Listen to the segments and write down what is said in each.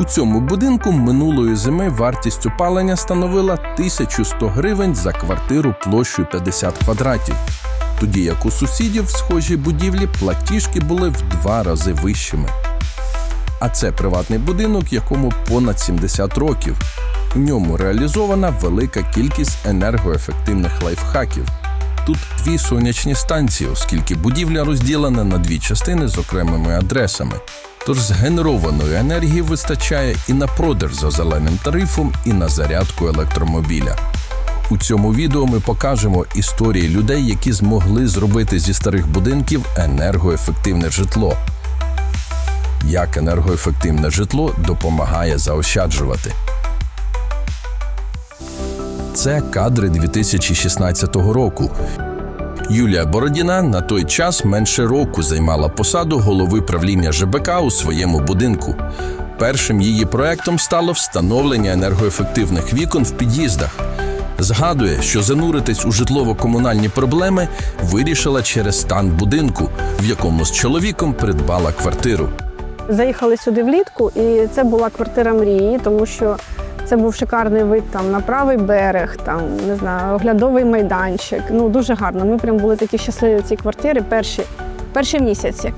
У цьому будинку минулої зими вартість опалення становила 1100 гривень за квартиру площею 50 квадратів. Тоді як у сусідів в схожій будівлі платіжки були в два рази вищими. А це приватний будинок, якому понад 70 років. В ньому реалізована велика кількість енергоефективних лайфхаків. Тут дві сонячні станції, оскільки будівля розділена на дві частини з окремими адресами. Тож згенерованої енергії вистачає і на продаж за зеленим тарифом, і на зарядку електромобіля. У цьому відео ми покажемо історії людей, які змогли зробити зі старих будинків енергоефективне житло. Як енергоефективне житло допомагає заощаджувати. Це кадри 2016 року. Юлія Бородіна на той час менше року займала посаду голови правління ЖБК у своєму будинку. Першим її проектом стало встановлення енергоефективних вікон в під'їздах. Згадує, що зануритись у житлово-комунальні проблеми вирішила через стан будинку, в якому з чоловіком придбала квартиру. Заїхали сюди влітку, і це була квартира мрії, тому що це був шикарний вид там на правий берег, там не знаю, оглядовий майданчик. Ну дуже гарно. Ми прям були такі щасливі в цій квартирі перші, перші місяці.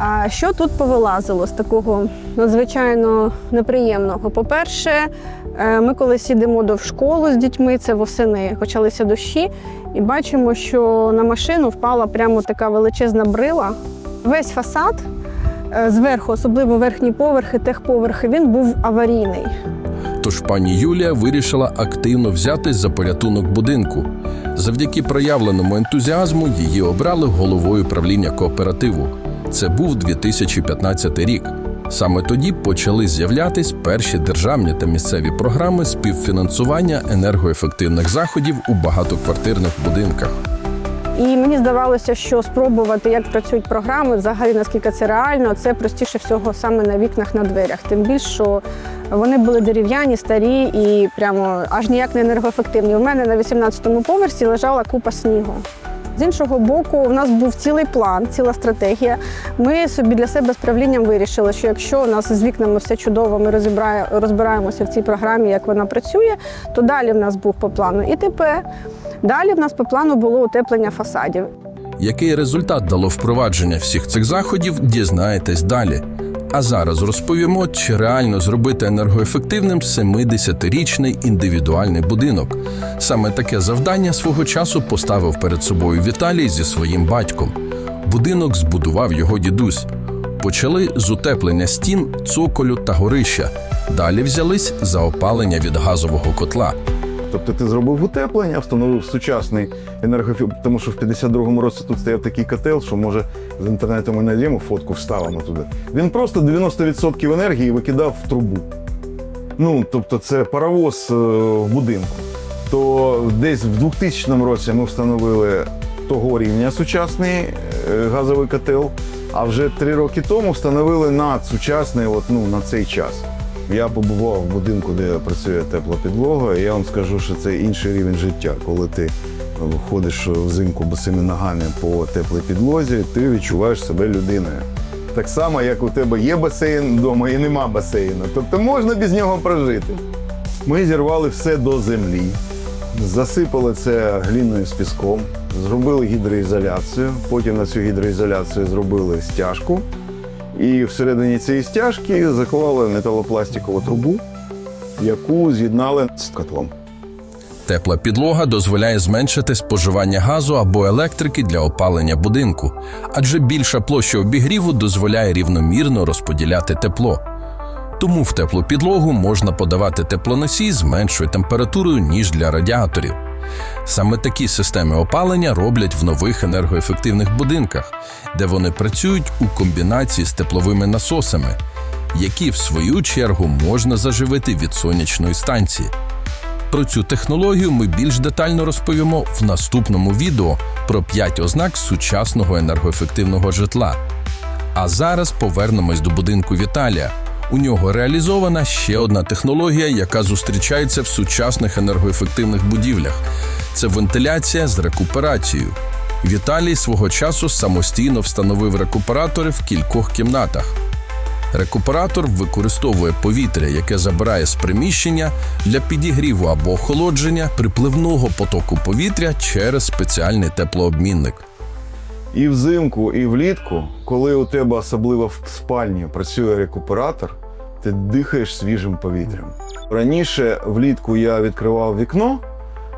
А що тут повилазило з такого надзвичайно неприємного? По-перше, е, ми колись їдемо до в школу з дітьми, це восени, почалися дощі, і бачимо, що на машину впала прямо така величезна брила. Весь фасад е, зверху, особливо верхні поверхи, техповерхи, він був аварійний. Тож пані Юлія вирішила активно взятись за порятунок будинку. Завдяки проявленому ентузіазму її обрали головою правління кооперативу. Це був 2015 рік. Саме тоді почали з'являтись перші державні та місцеві програми співфінансування енергоефективних заходів у багатоквартирних будинках. І мені здавалося, що спробувати, як працюють програми, взагалі наскільки це реально, це простіше всього саме на вікнах на дверях. Тим більше, що вони були дерев'яні, старі і прямо аж ніяк не енергоефективні. У мене на 18-му поверсі лежала купа снігу. З іншого боку, у нас був цілий план, ціла стратегія. Ми собі для себе з правлінням вирішили, що якщо у нас з вікнами все чудово, ми розбираємося в цій програмі, як вона працює, то далі в нас був по плану ІТП. Далі в нас по плану було утеплення фасадів. Який результат дало впровадження всіх цих заходів, дізнаєтесь далі. А зараз розповімо, чи реально зробити енергоефективним 70-річний індивідуальний будинок. Саме таке завдання свого часу поставив перед собою Віталій зі своїм батьком. Будинок збудував його дідусь. Почали з утеплення стін, цоколю та горища. Далі взялись за опалення від газового котла. Тобто ти зробив утеплення, встановив сучасний енергофі... тому що в 52-му році тут стояв такий котел, що може з інтернету ми знайдемо фотку, вставимо туди. Він просто 90% енергії викидав в трубу. Ну, тобто, це паровоз е, в будинку. То десь в 2000 році ми встановили того рівня сучасний е, газовий котел, а вже три роки тому встановили надсучасний, от, ну, на цей час. Я побував в будинку, де працює тепла підлога, і я вам скажу, що це інший рівень життя. Коли ти ходиш взимку босими ногами по теплій підлозі, ти відчуваєш себе людиною. Так само, як у тебе є басейн вдома і нема басейну. Тобто можна без нього прожити. Ми зірвали все до землі, засипали це гліною з піском, зробили гідроізоляцію. Потім на цю гідроізоляцію зробили стяжку. І всередині цієї стяжки заклали металопластикову трубу, яку з'єднали з котлом. Тепла підлога дозволяє зменшити споживання газу або електрики для опалення будинку, адже більша площа обігріву дозволяє рівномірно розподіляти тепло. Тому в теплу підлогу можна подавати теплоносій з меншою температурою, ніж для радіаторів. Саме такі системи опалення роблять в нових енергоефективних будинках, де вони працюють у комбінації з тепловими насосами, які в свою чергу можна заживити від сонячної станції. Про цю технологію ми більш детально розповімо в наступному відео про 5 ознак сучасного енергоефективного житла. А зараз повернемось до будинку Віталія. У нього реалізована ще одна технологія, яка зустрічається в сучасних енергоефективних будівлях. Це вентиляція з рекуперацією. Віталій свого часу самостійно встановив рекуператори в кількох кімнатах. Рекуператор використовує повітря, яке забирає з приміщення для підігріву або охолодження припливного потоку повітря через спеціальний теплообмінник. І взимку, і влітку, коли у тебе особливо в спальні працює рекуператор, ти дихаєш свіжим повітрям. Раніше влітку я відкривав вікно,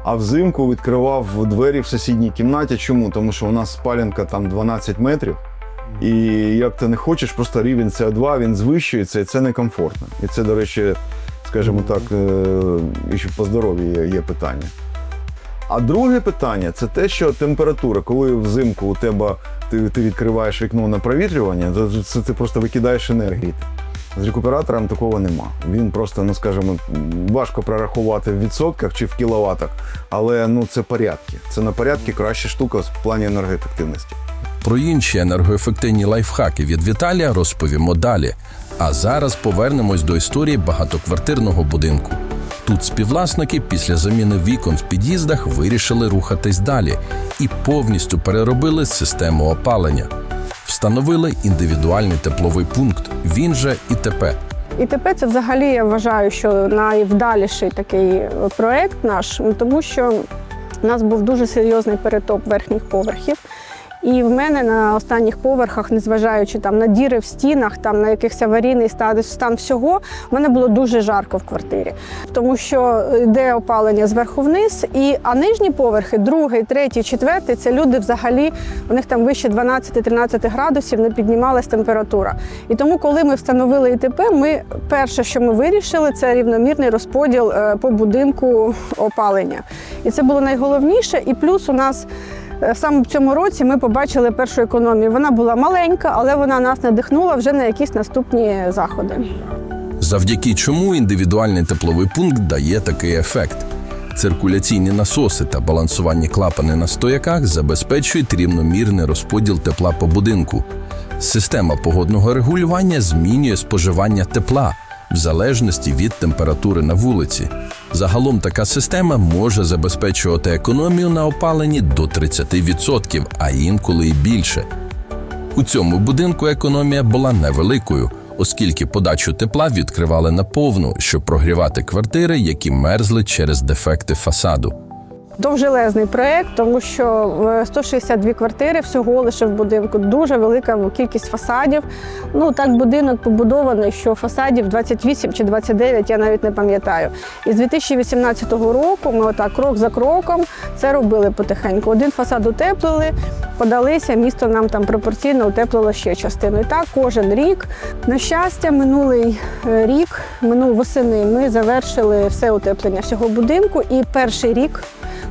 а взимку відкривав двері в сусідній кімнаті. Чому? Тому що у нас спалянка там 12 метрів. І як ти не хочеш, просто рівень СО2 він звищується, і це некомфортно. І це, до речі, скажімо так, е, і по здоров'ю є, є питання. А друге питання це те, що температура, коли взимку у тебе ти, ти відкриваєш вікно на провітрювання, то це ти просто викидаєш енергію. З рекуператором такого нема. Він просто, ну скажімо, важко прорахувати в відсотках чи в кіловатах, але ну це порядки. Це на порядки краща штука в плані енергоефективності. Про інші енергоефективні лайфхаки від Віталія розповімо далі. А зараз повернемось до історії багатоквартирного будинку. Тут співвласники після заміни вікон в під'їздах вирішили рухатись далі і повністю переробили систему опалення. Встановили індивідуальний тепловий пункт. Він же ІТП. І тепер це взагалі я вважаю, що найвдаліший такий проект наш, тому що у нас був дуже серйозний перетоп верхніх поверхів. І в мене на останніх поверхах, незважаючи там на діри в стінах, там на якихось аварійний стан, всього, в мене було дуже жарко в квартирі, тому що йде опалення зверху вниз, і а нижні поверхи, другий, третій, четвертий, це люди взагалі у них там вище 12-13 градусів не піднімалась температура. І тому, коли ми встановили ІТП, ми перше, що ми вирішили, це рівномірний розподіл е, по будинку опалення. І це було найголовніше. І плюс у нас. Е, Саме в цьому році ми побачили першу економію. Вона була маленька, але вона нас надихнула вже на якісь наступні заходи. завдяки чому індивідуальний тепловий пункт дає такий ефект. Циркуляційні насоси та балансувальні клапани на стояках забезпечують рівномірний розподіл тепла по будинку. Система погодного регулювання змінює споживання тепла в залежності від температури на вулиці. Загалом така система може забезпечувати економію на опаленні до 30%, а інколи і більше. У цьому будинку економія була невеликою, оскільки подачу тепла відкривали наповну, щоб прогрівати квартири, які мерзли через дефекти фасаду. Довжелезний проєкт, тому що е, 162 квартири всього лише в будинку. Дуже велика кількість фасадів. Ну так будинок побудований, що фасадів 28 чи 29, я навіть не пам'ятаю. І з 2018 року ми отак крок за кроком це робили потихеньку. Один фасад утеплили, подалися, місто нам там пропорційно утеплило ще частину. І так кожен рік. На щастя, минулий е, рік, минув восени, ми завершили все утеплення всього будинку. І перший рік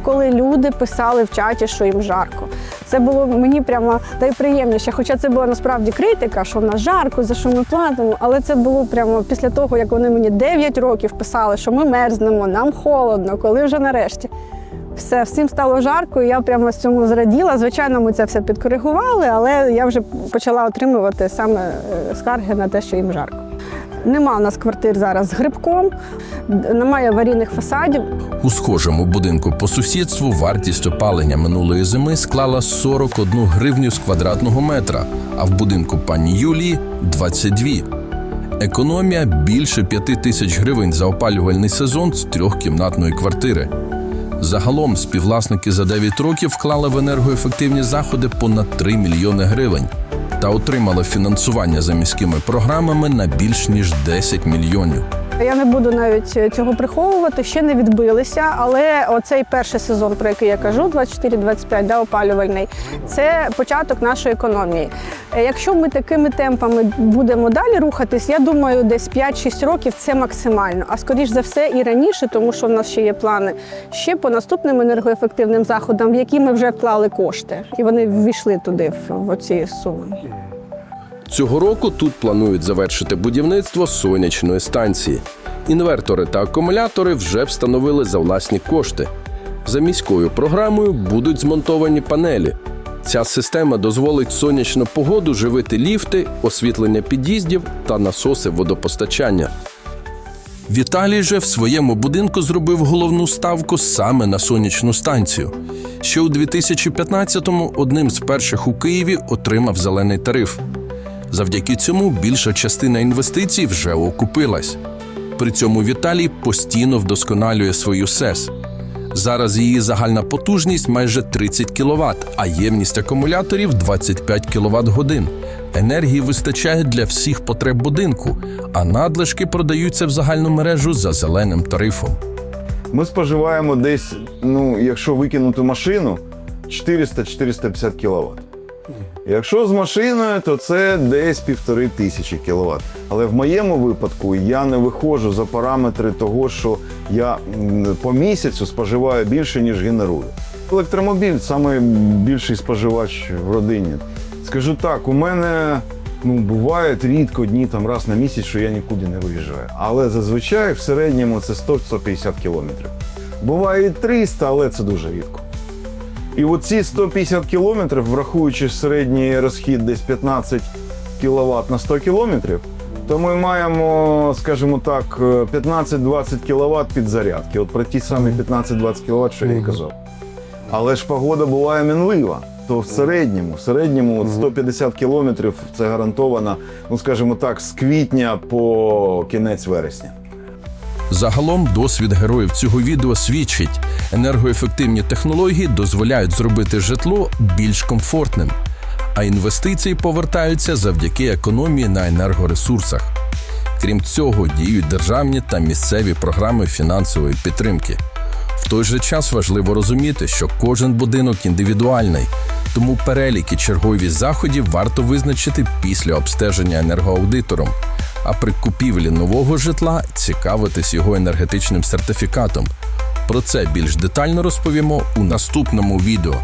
коли люди писали в чаті, що їм жарко. Це було мені прямо найприємніше. Хоча це була насправді критика, що в нас жарко, за що ми платимо. Але це було прямо після того, як вони мені 9 років писали, що ми мерзнемо, нам холодно, коли вже нарешті. Все, всім стало жарко, і я прямо з цьому зраділа. Звичайно, ми це все підкоригували, але я вже почала отримувати саме е, скарги на те, що їм жарко. Нема у нас квартир зараз з грибком, немає аварійних фасадів. У схожому будинку по сусідству вартість опалення минулої зими склала 41 гривню з квадратного метра, а в будинку пані Юлії 22. Економія більше 5 тисяч гривень за опалювальний сезон з трьохкімнатної квартири. Загалом співвласники за 9 років вклали в енергоефективні заходи понад 3 мільйони гривень та отримали фінансування за міськими програмами на більш ніж 10 мільйонів. Я не буду навіть е, цього приховувати, ще не відбилися, але оцей перший сезон, про який я кажу, 24-25, да, опалювальний, це початок нашої економії. Е, Якщо ми такими темпами будемо далі рухатись, я думаю, десь 5-6 років це максимально. А скоріш за все і раніше, тому що в нас ще є плани ще по наступним енергоефективним заходам, в які ми вже вклали кошти, і вони ввійшли туди в, в оці суми. Цього року тут планують завершити будівництво сонячної станції. Інвертори та акумулятори вже встановили за власні кошти. За міською програмою будуть змонтовані панелі. Ця система дозволить сонячну погоду живити ліфти, освітлення під'їздів та насоси водопостачання. Віталій же в своєму будинку зробив головну ставку саме на сонячну станцію. Ще у 2015-му одним з перших у Києві отримав зелений тариф. Завдяки цьому більша частина інвестицій вже окупилась. При цьому Віталій постійно вдосконалює свою СЕС. Зараз її загальна потужність майже 30 кВт, а ємність акумуляторів 25 кВт годин. Енергії вистачає для всіх потреб будинку, а надлишки продаються в загальну мережу за зеленим тарифом. Ми споживаємо десь, ну, якщо викинути машину, 400-450 кВт. Якщо з машиною, то це десь півтори тисячі кВт. Але в моєму випадку я не виходжу за параметри того, що я по місяцю споживаю більше, ніж генерую. Електромобіль найбільший споживач в родині. Скажу так, у мене ну, бувають рідко дні там раз на місяць, що я нікуди не виїжджаю. Але зазвичай в середньому це 100-150 кілометрів. Буває і 300, але це дуже рідко. І оці 150 кілометрів, враховуючи середній розхід десь 15 кВт на 100 кілометрів, то ми маємо, скажімо так, 15-20 кВт підзарядки. От про ті самі 15-20 кВт, що я і казав. Але ж погода буває мінлива. То в середньому, в середньому от 150 кілометрів це гарантовано, ну скажімо так, з квітня по кінець вересня. Загалом досвід героїв цього відео свідчить, енергоефективні технології дозволяють зробити житло більш комфортним, а інвестиції повертаються завдяки економії на енергоресурсах. Крім цього, діють державні та місцеві програми фінансової підтримки. В той же час важливо розуміти, що кожен будинок індивідуальний, тому перелік і черговість заходів варто визначити після обстеження енергоаудитором. А при купівлі нового житла цікавитись його енергетичним сертифікатом. Про це більш детально розповімо у наступному відео.